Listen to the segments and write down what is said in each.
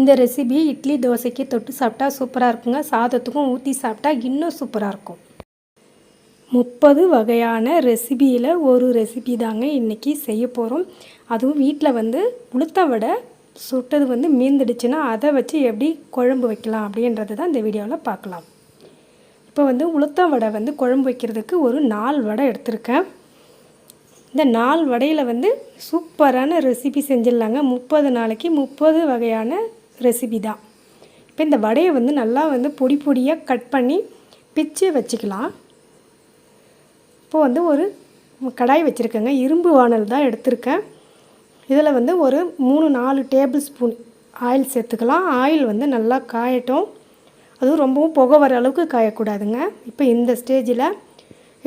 இந்த ரெசிபி இட்லி தோசைக்கு தொட்டு சாப்பிட்டா சூப்பராக இருக்குங்க. சாதத்துக்கும் ஊற்றி சாப்பிட்டா இன்னும் சூப்பராக இருக்கும். முப்பது வகையான ரெசிபியில் ஒரு ரெசிபி தாங்க இன்றைக்கி செய்ய போகிறோம் அதுவும் வீட்டில் வந்து உளுத்த வடை சுட்டது வந்து மீந்துடுச்சுன்னா அதை வச்சு எப்படி குழம்பு வைக்கலாம் அப்படின்றது தான் இந்த வீடியோவில் பார்க்கலாம். இப்போ வந்து உளுத்த வடை வந்து குழம்பு வைக்கிறதுக்கு ஒரு நாலு வடை எடுத்திருக்கேன். இந்த நாள் வடையில் வந்து சூப்பரான ரெசிபி செஞ்சிடலாங்க. முப்பது நாளைக்கு முப்பது வகையான ரெசிபி தான். இப்போ இந்த வடையை வந்து நல்லா வந்து பொடி பொடியாக கட் பண்ணி பிச்சு வச்சுக்கலாம். இப்போ வந்து ஒரு கடாய் வச்சுருக்கேங்க. இரும்பு வானல் தான் எடுத்திருக்கேன். இதில் வந்து ஒரு மூணு நாலு டேபிள் ஸ்பூன் ஆயில் சேர்த்துக்கலாம். ஆயில் வந்து நல்லா காயட்டும். அதுவும் ரொம்பவும் புகை வர அளவுக்கு காயக்கூடாதுங்க. இப்போ இந்த ஸ்டேஜில்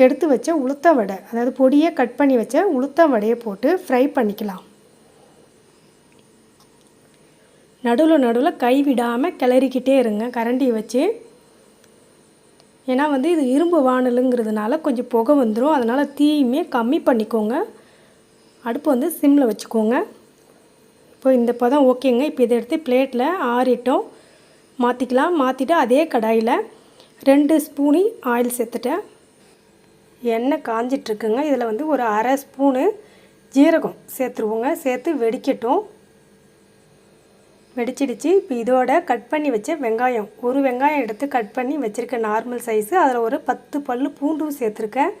எடுத்து வச்ச உளுத்த வடை அதாவது பொடியை கட் பண்ணி வச்ச உளுத்த வடையை போட்டு ஃப்ரை பண்ணிக்கலாம். நடுவில் நடுவில் கை விடாமல் கிளறிக்கிட்டே இருங்க. கரண்டியை வச்சு. ஏன்னா வந்து இது இரும்பு வானலுங்கிறதுனால கொஞ்சம் புகை வந்துடும் அதனால் தீயுமே கம்மி பண்ணிக்கோங்க. அடுப்பு வந்து சிம்மில் வச்சுக்கோங்க. இப்போ இந்த பதம் ஓகேங்க. இப்போ இதை எடுத்து பிளேட்டில் ஆறிட்டோம். மாற்றிக்கலாம் மாற்றிட்டு அதே கடாயில் ரெண்டு ஸ்பூனி ஆயில் சேர்த்துட்டேன். எண்ணெய் காஞ்சிட்ருக்குங்க இதில் வந்து ஒரு அரை ஸ்பூனு ஜீரகம் சேர்த்துருவோங்க. சேர்த்து வெடிக்கட்டும். வெடிச்சிடுச்சு. இப்போ இதோட கட் பண்ணி வச்ச வெங்காயம் ஒரு வெங்காயம் எடுத்து கட் பண்ணி வச்சுருக்கேன் நார்மல் சைஸு அதில் ஒரு பத்து பல் பூண்டும் சேர்த்துருக்கேன்.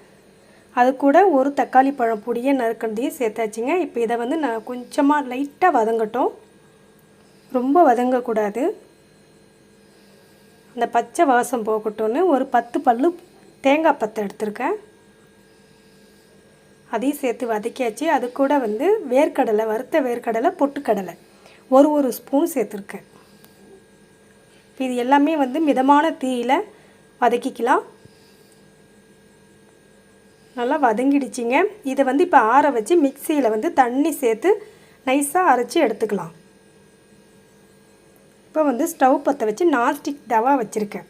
அது கூட ஒரு தக்காளி பழம் பொடியை நறுக்கண்டியும் சேர்த்தாச்சுங்க. இப்போ இதை வந்து நான் கொஞ்சமாக லைட்டாக வதங்கட்டும். ரொம்ப வதங்கக்கூடாது. அந்த பச்சை வாசம் போகட்டும்னு ஒரு பத்து பல் தேங்காய் பத்தை எடுத்திருக்கேன். அதையும் சேர்த்து வதக்கியாச்சு. அது கூட வந்து வேர்க்கடலை வறுத்த வேர்க்கடலை பொட்டுக்கடலை. ஒரு ஒரு ஸ்பூன் சேர்த்துருக்கேன் இது எல்லாமே வந்து மிதமான தீயில் வதக்கிக்கலாம். நல்லா வதங்கிடுச்சிங்க. இதை வந்து இப்போ ஆற வச்சு மிக்சியில் வந்து தண்ணி சேர்த்து நைஸாக அரைச்சி எடுத்துக்கலாம். இப்போ வந்து ஸ்டவ் பற்ற வச்சு நான்ஸ்டிக் தவா வச்சுருக்கேன்.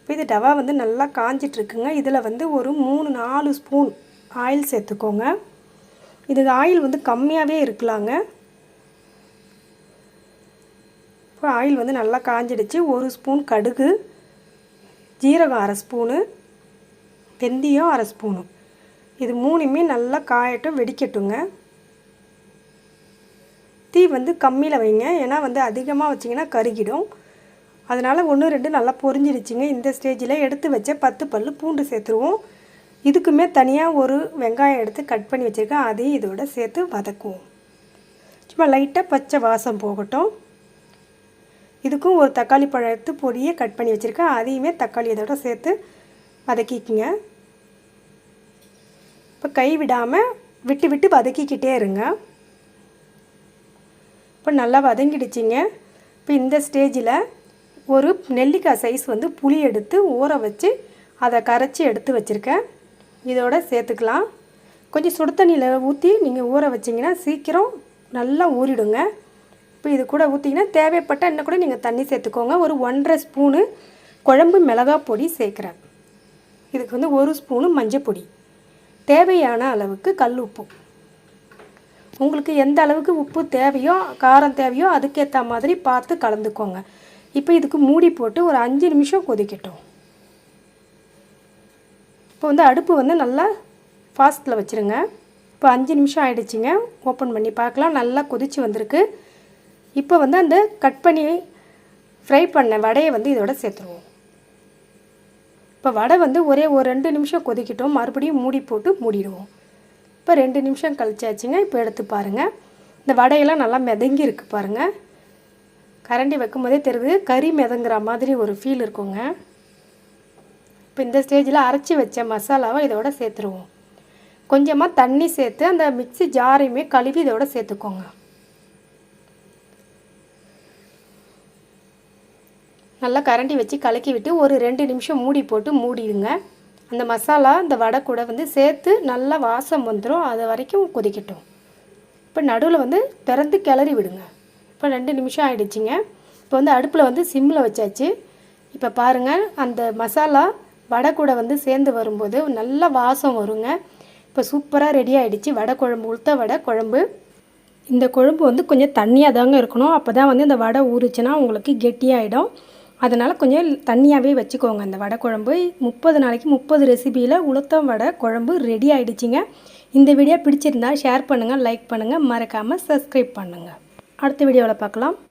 இப்போ இது டவா வந்து நல்லா காஞ்சிட்ருக்குங்க. இதில் வந்து ஒரு மூணு நாலு ஸ்பூன் ஆயில் சேர்த்துக்கோங்க. இது ஆயில் வந்து கம்மியாகவே இருக்கலாங்க. இப்போ ஆயில் வந்து நல்லா காஞ்சிடுச்சு. ஒரு ஸ்பூன் கடுகு ஜீரகம் அரை ஸ்பூனு வெந்தயம் அரை ஸ்பூனு. இது மூணுமே நல்லா காயட்டும் வெடிக்கட்டுங்க. தீ வந்து கம்மியில் வைங்க. ஏன்னா வந்து அதிகமாக வச்சிங்கன்னா கருகிடும். அதனால் ஒன்று ரெண்டு நல்லா பொரிஞ்சிடுச்சிங்க. இந்த ஸ்டேஜில் எடுத்து வச்ச பத்து பல் பூண்டு சேர்த்துருவோம். இதுக்குமே தனியாக ஒரு வெங்காயம் எடுத்து கட் பண்ணி வச்சுருக்கேன். அதையும் இதோட சேர்த்து வதக்குவோம். சும்மா லைட்டாக பச்சை வாசம் போகட்டும். இதுக்கும் ஒரு தக்காளி பழத்து பொடியை கட் பண்ணி வச்சுருக்கேன். அதையுமே தக்காளி இதோட சேர்த்து வதக்கிக்குங்க. இப்போ கை விடாமல் விட்டு விட்டு வதக்கிக்கிட்டே இருங்க. இப்போ நல்லா வதங்கிடுச்சிங்க. இப்போ இந்த ஸ்டேஜில் ஒரு நெல்லிக்காய் சைஸ் வந்து புளி எடுத்து ஊற வச்சு அதை கரைச்சி எடுத்து வச்சுருக்கேன். இதோட சேர்த்துக்கலாம். கொஞ்சம் சுடு தண்ணியில் ஊற்றி நீங்கள் ஊற வச்சிங்கன்னா சீக்கிரம் நல்லா ஊறிடுங்க. இப்போ இது கூட ஊற்றிங்கன்னா தேவைப்பட்ட இன்னும் கூட நீங்கள் தண்ணி சேர்த்துக்கோங்க. ஒரு ஒன்றரை ஸ்பூனு குழம்பு மிளகாய் பொடி சேர்க்குறேன். இதுக்கு வந்து ஒரு ஸ்பூனு மஞ்சள் பொடி. தேவையான அளவுக்கு கல் உப்பு. உங்களுக்கு எந்த அளவுக்கு உப்பு தேவையோ காரம் தேவையோ அதுக்கேற்ற மாதிரி பார்த்து கலந்துக்கோங்க. இப்போ இதுக்கு மூடி போட்டு ஒரு அஞ்சு நிமிஷம் கொதிக்கட்டும். இப்போ வந்து அடுப்பு வந்து நல்லா ஃபாஸ்ட்டில் வச்சுருங்க. இப்போ அஞ்சு நிமிஷம் ஆகிடுச்சிங்க ஓப்பன் பண்ணி பார்க்கலாம். நல்லா கொதித்து வந்திருக்கு. இப்போ வந்து அந்த கட் பண்ணி ஃப்ரை பண்ண வடையை வந்து இதோட சேர்த்துருவோம். இப்போ வடை வந்து ஒரே ஒரு ரெண்டு நிமிஷம் கொதிக்கிட்டோம். மறுபடியும் மூடி போட்டு மூடிடுவோம். இப்போ ரெண்டு நிமிஷம் கழிச்சாச்சுங்க. இப்போ எடுத்து பாருங்கள் இந்த வடையெல்லாம் நல்லா மிதங்கி இருக்குது பாருங்கள் கரண்டி வைக்கும் போதே தெரியுது கறி மிதங்குற மாதிரி ஒரு ஃபீல் இருக்குங்க. இப்போ இந்த ஸ்டேஜில் அரைச்சி வச்ச மசாலாவை இதோட சேர்த்துருவோம். கொஞ்சமாக தண்ணி சேர்த்து அந்த மிக்சி ஜாரையுமே கழுவி இதோட சேர்த்துக்கோங்க. நல்லா கரண்டி வச்சு கலக்கி விட்டு ஒரு ரெண்டு நிமிஷம் மூடி போட்டு மூடிடுங்க. அந்த மசாலா இந்த வடை கூட வந்து சேர்த்து நல்லா வாசம் வந்துடும் அது வரைக்கும் கொதிக்கட்டும். இப்போ நடுவில் வந்து திறந்து கிளறி விடுங்க. இப்போ ரெண்டு நிமிஷம் ஆகிடுச்சிங்க இப்போ வந்து அடுப்பில் வந்து சிம்மில் வச்சாச்சு. இப்போ பாருங்கள் அந்த மசாலா வடை கூட வந்து சேர்ந்து வரும்போது நல்ல வாசம் வருங்க. இப்போ சூப்பராக ரெடி ஆகிடுச்சு வடை குழம்பு உளுத்த வடை குழம்பு. இந்த குழம்பு வந்து கொஞ்சம் தண்ணியாக தாங்க இருக்கணும். அப்போ தான் வந்து இந்த வடை ஊறுச்சுன்னா உங்களுக்கு கெட்டியாயிடும். அதனால் கொஞ்சம் தண்ணியாகவே வச்சுக்கோங்க. அந்த வடை குழம்பு முப்பது நாளைக்கு முப்பது ரெசிபியில் உளுத்தம் வடை குழம்பு ரெடி ஆகிடுச்சிங்க இந்த வீடியோ பிடிச்சிருந்தா ஷேர் பண்ணுங்கள் லைக் பண்ணுங்கள் மறக்காமல் சப்ஸ்கிரைப் பண்ணுங்கள் அடுத்த வீடியோவில் பார்க்கலாம்.